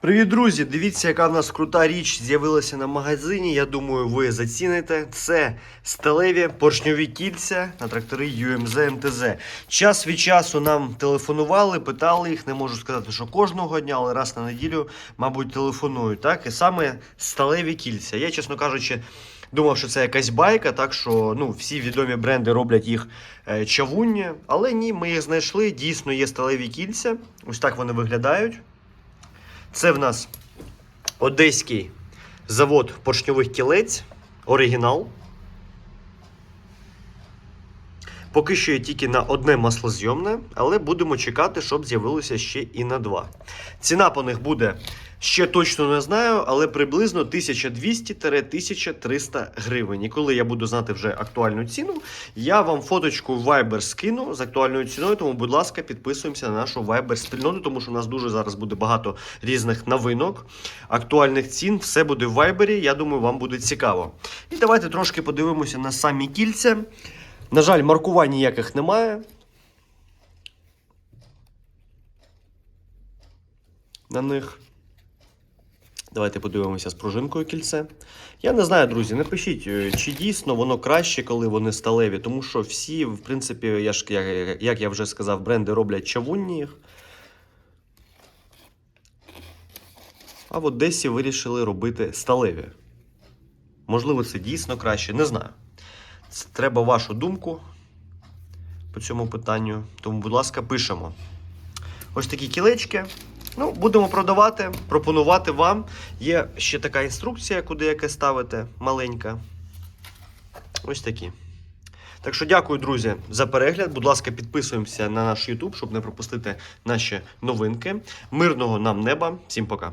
Привіт, друзі! Дивіться, яка в нас крута річ з'явилася на магазині. Я думаю, ви заціните. Це сталеві поршньові кільця на трактори UMZ МТЗ. Час від часу нам телефонували, питали їх. Не можу сказати, що кожного дня, але раз на неділю, мабуть, телефонують. Так, і саме сталеві кільця. Я, чесно кажучи. Думав, що це якась байка, так що ну, всі відомі бренди роблять їх е, чавунні. Але ні, ми їх знайшли. Дійсно є сталеві кільця. Ось так вони виглядають. Це в нас одеський завод поршньових кілець, оригінал. Поки що є тільки на одне маслозйомне, але будемо чекати, щоб з'явилося ще і на два. Ціна по них буде ще точно не знаю, але приблизно 1200-1300 гривень. І коли я буду знати вже актуальну ціну, я вам фоточку в Viber скину з актуальною ціною. Тому, будь ласка, підписуємося на нашу Viber спільноту, тому що у нас дуже зараз буде багато різних новинок, актуальних цін. Все буде в Viber. Я думаю, вам буде цікаво. І давайте трошки подивимося на самі кільця. На жаль, маркувань ніяких немає. На них. Давайте подивимося з пружинкою кільце. Я не знаю, друзі, напишіть, е, чи дійсно воно краще, коли вони сталеві, тому що всі, в принципі, я ж, як, я вже сказав, бренди роблять чавунні їх. А в Одесі вирішили робити сталеві. Можливо, це дійсно краще, не знаю. Треба вашу думку по цьому питанню. Тому, будь ласка, пишемо. Ось такі кілечки. Ну, будемо продавати, пропонувати вам. Є ще така інструкція, куди яке ставити, маленька. Ось такі. Так що дякую, друзі, за перегляд. Будь ласка, підписуємося на наш YouTube, щоб не пропустити наші новинки. Мирного нам неба. Всім пока.